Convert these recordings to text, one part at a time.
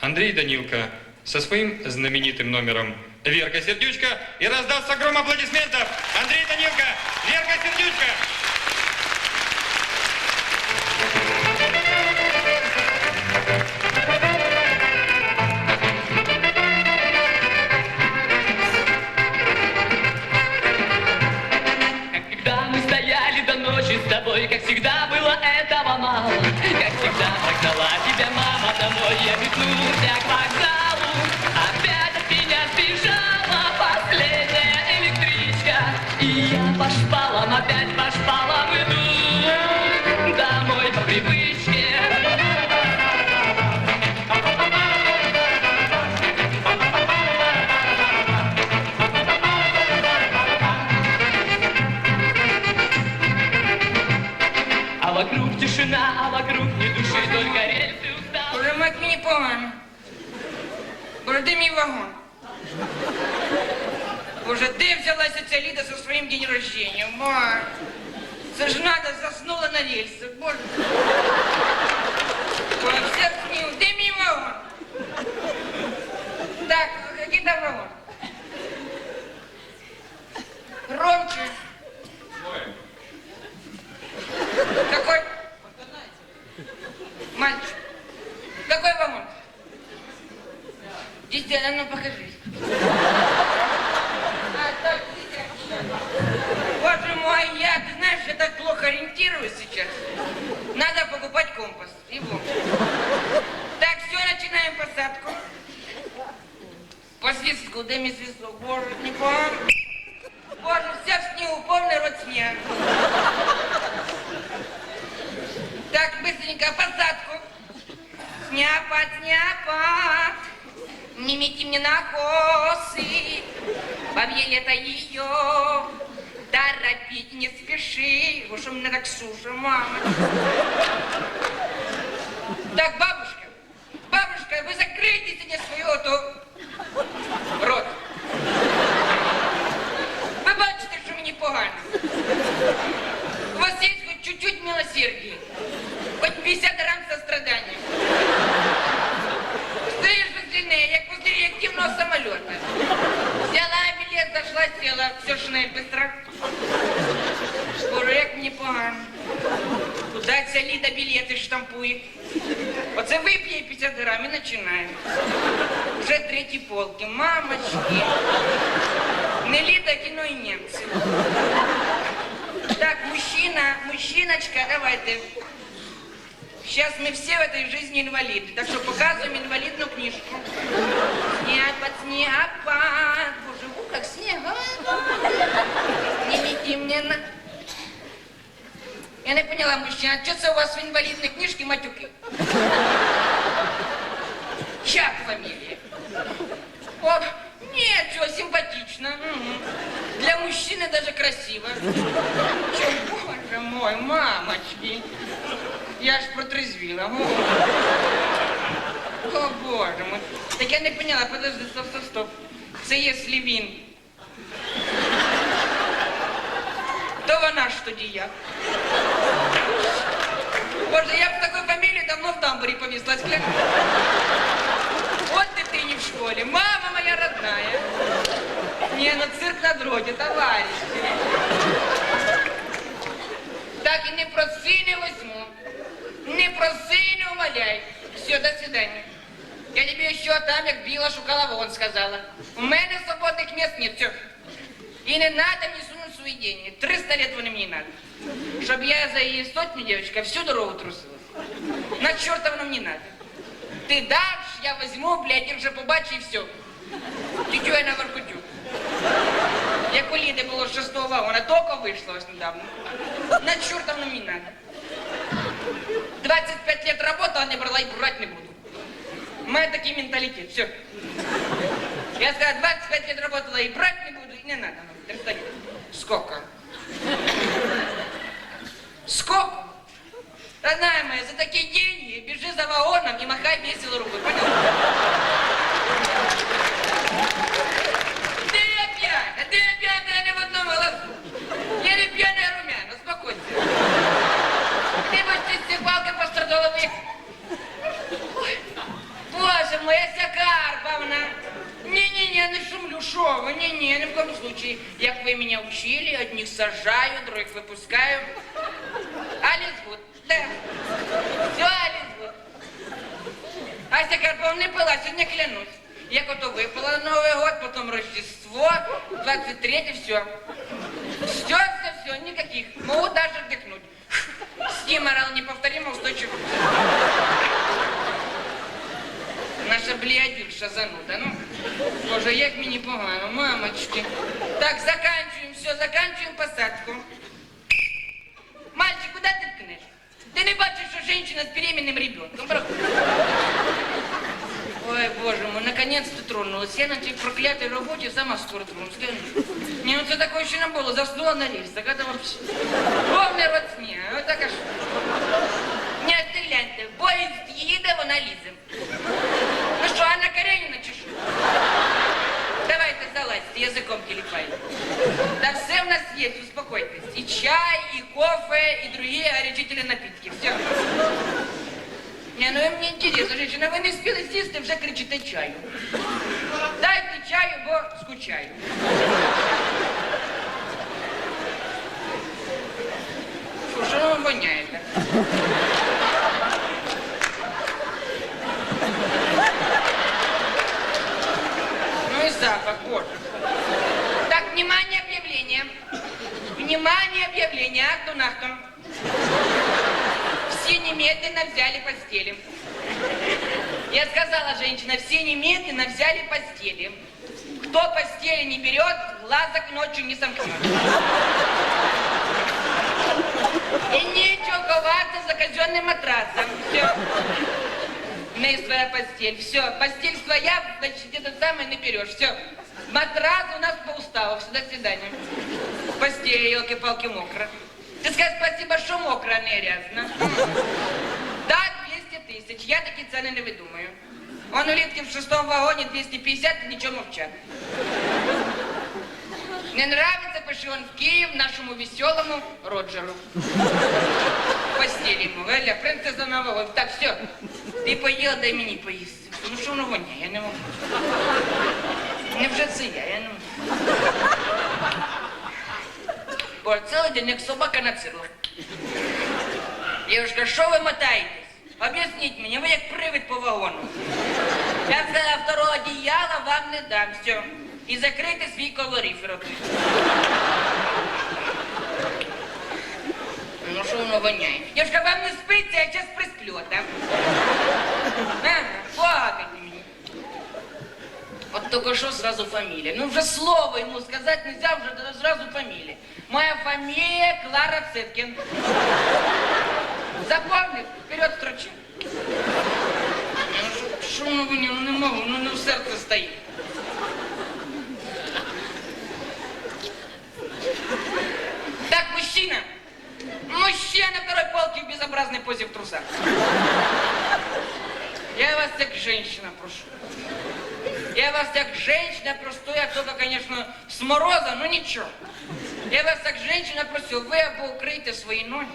Андрей Данилко со своим знаменитым номером «Верка Сердючка» и раздастся гром аплодисментов. Андрей Данилко, Верка Сердючка. Ночи с тобой, как всегда было этого мало. Как всегда прогнала тебя мама домой, я метнулся к вокзалу. Погано. Боже, де мій вагон? Боже, де взялася ця Ліда со своїм день рождения? Ма, це ж надо, заснула на рельсах. Боже. Боже, все Лето ее. Торопить не спеши. Уж у меня так суша, мама. Так, бабушка. Бабушка, вы закройте мне свою эту... Рот. Ви бачите, що мені погано. У вас є хоч чуть-чуть милосердия. Хоть 50 грамм сострадания. білети штампує? Оце вип'є 50 грам і починає. Вже треті полки. Мамочки. Не Ліда, кіно і німці. Так, мужчина, мужчиночка, давайте. Сейчас мы все в этой жизни инвалиды, так что показываем инвалидную книжку. Снегопад, снегопад, боже, у, как снег, а? Не лети мне на... Я не поняла, мужчина, а что это у вас в инвалидной книжке матюки? Чак фамилия. О, нет, что, симпатично. Мгм. Для мужчины даже красиво. Чё, боже мой, мамочки. Я аж протрезвіла. О, О боже мой. Так я не поняла, подожди, стоп, стоп, стоп. Це якщо він. То вона ж тоді я. Боже, я б з такою фамілією давно в тамбурі повісилась. клянусь. От дитині в школі. Мама моя родная. Не, ну цирк на дроті, товарищи. Так и не проси, не возьму. Не проси, не умоляй. Все, до свидания. Я тебе еще там, як біла, шукала, вон сказала. У мене свободних мест нет, все. И не надо мне сунуть свои деньги. 300 лет вони мені не надо. Чтоб я за її сотню, девочка, всю дорогу трусила. На черта воно мені надо. Ти даш, я возьму, блядь, і вже побачу і все. Тютю я на воркутю. Як у Ліди було з шестого вагона, тільки вийшло ось недавно. На черта воно мені надо. 25 лет работала, не брала і брать не буду. У мене такий менталітет, все. Я сказала, 25 лет работала и брать не буду, и не надо. нам, перестань. Сколько? Сколько? Родная моя, за такие деньги бежи за вагоном и махай весело рукой, поняла? Ты опять, ты опять, я не в одном голосу. Я не пьяная румяна, успокойся. Ты будешь чистить палкой по страдоловой. Ой. шумлю, Яся Карповна. Не-не-не, не шумлю, шо вы, не-не, ни в коем случае. Як вы меня учили, одних сажаю, других выпускаю. Алис Вуд, да. Все, Алис Вуд. Ася Карповна не пила, сьогодні клянусь. Як ото випила на Новий год, потом Рождество, 23 все. Все, все, все, никаких. Могу даже вдохнуть. Стиморал неповторимо устойчив. Наша блядюша зануда, ну. Боже, як мені погано, мамочки. Так, все, заканчиваем посадку. Мальчик, куда ты ткнешь? Ты не бачишь, что женщина с беременным ребенком? Проходи. Ой, боже мой, наконец-то тронулась. Я на этой проклятой работе сама скоро тронусь. Глянь. Не, ну це такое ще не було. Заснула на рельсах. Это вообще... Повний рот сні. Вот так аж... Не, ти гляньте. Поїзд їде, вона залазьте, язиком телепайте. Да все в нас есть, успокойтесь. И чай, и кофе, и другие горячительные напитки. Все. Не, ну мені інтересно, женщина, ви не спіли сісти, вже кричите чаю. Дайте чаю, бо скучаю. Що, що вам воняєте? Ну и запах, боже. Внимание, объявление. Внимание, объявление. Ахтун, ахтун. Все немедленно взяли постели. Я сказала, женщина, все немедленно взяли постели. Кто постели не берет, глазок ночью не сомкнет. И нечего коваться за казенным матрасом. Все. Меня есть своя постель. Все, постель своя, значит, это самое не берешь. Все. Матрас у нас по уставу. Все, до свидания. Постель, елки-палки, мокро. Ты скажи спасибо, что мокро, а не грязно. Да, 200 тысяч. Я такі ціни не видумаю. Он улітки в шестом вагоні 250, і нічого мовчать. Не нравится, пиши он в Киев нашему веселому Роджеру. Постелі йому, Галя, принцеса Нового. Так, все. Ти поїла, дай мені поїсти. Ну що воно воняє, я не можу. Не вже це я, я не можу. Бо цілий день як собака на цирлах. Девушка, що ви мотаєтесь? Об'ясніть мені, ви як привид по вагону. Я сказала, второго одіяла вам не дам, все. І закрийте свій колорифер. Ну що воно воняє? Девушка, вам не спиться, я зараз присплю, так? Только что сразу фамилия. Ну уже слово ему сказать нельзя, уже тогда сразу фамилия. Моя фамилия Клара Цыткин. Запомнив? Вперед строчи. Ну, Що ну не можу, ну не в серце стоїть. Так, мужчина. Мужчина второй полки в безобразной позе в трусах. Я вас как женщина прошу. Я вас как женщина прошу, я только, конечно, с мороза, но ничего. Я вас как женщина просил, ви або укрийте свої ноги.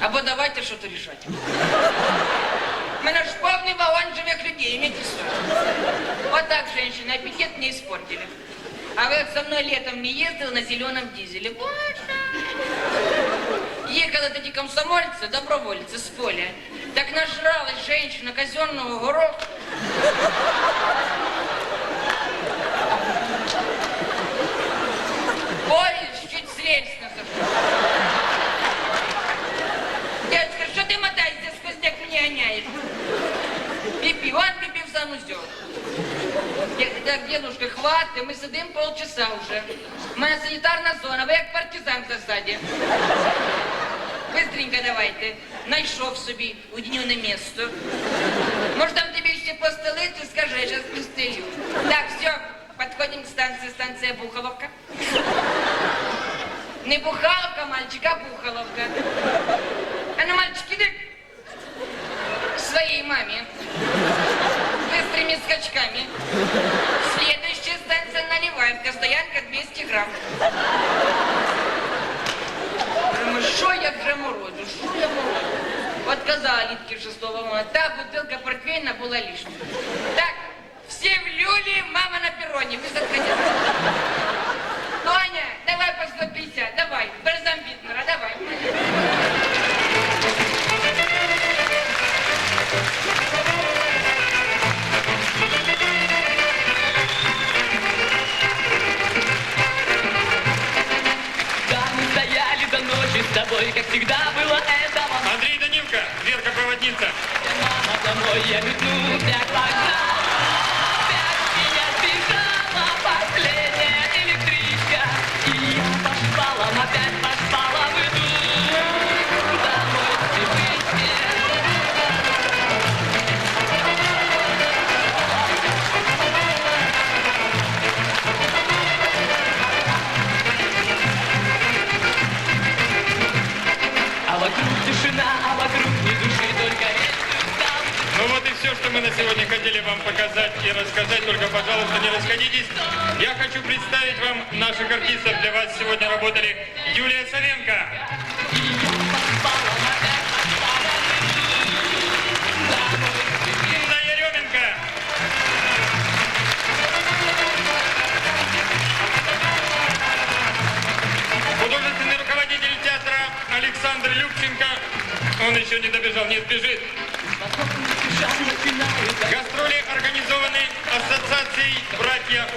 Або давайте щось рішати. У мене ж повний вагон живих людей, имейте в. Вот так, женщина, аппетит не испортили. А вы со мной летом не ездил на зеленом дизеле? Боже! Ехали эти комсомольцы, добровольцы с поля. Так нажралась женщина казенного гороха. Поезд чуть с рельс не. Дядька, что ты мотаешься, сквозняк меня гоняет? Пипи, вон пипи в санузел. Так, дедушка, хватит, ми сидимо полчаса вже. У мене санітарна зона, ви як партизан в засаді. Быстренько давайте Найшов собі уединенное місто. Може там тобі ще постелити, скажи, я зараз постелю. Так, все, підходимо к станції, станція Бухаловка. Не Бухаловка, мальчик, а Бухаловка. А ну, мальчик, иди к своей маме. Быстрыми скачками. Следующая станция Наливаевка, стоянка 200 грамм. Сказала Литке 6 мая. Та бутылка портвейна была лишней. Так, все в люле, мама на перроне. Без отходя. Аня, давай по 150, давай. Бальзам Витнера, давай. Да, мы стояли до ночи с тобой, как всегда было Данилко, Мама домой, я метнулся к вокзалу. Сегодня работали Юлия Савенко, Инна Еременко, художественный руководитель театра Александр Любченко. Он еще не добежал, нет, бежит. Гастроли организованы Ассоциацией «Братья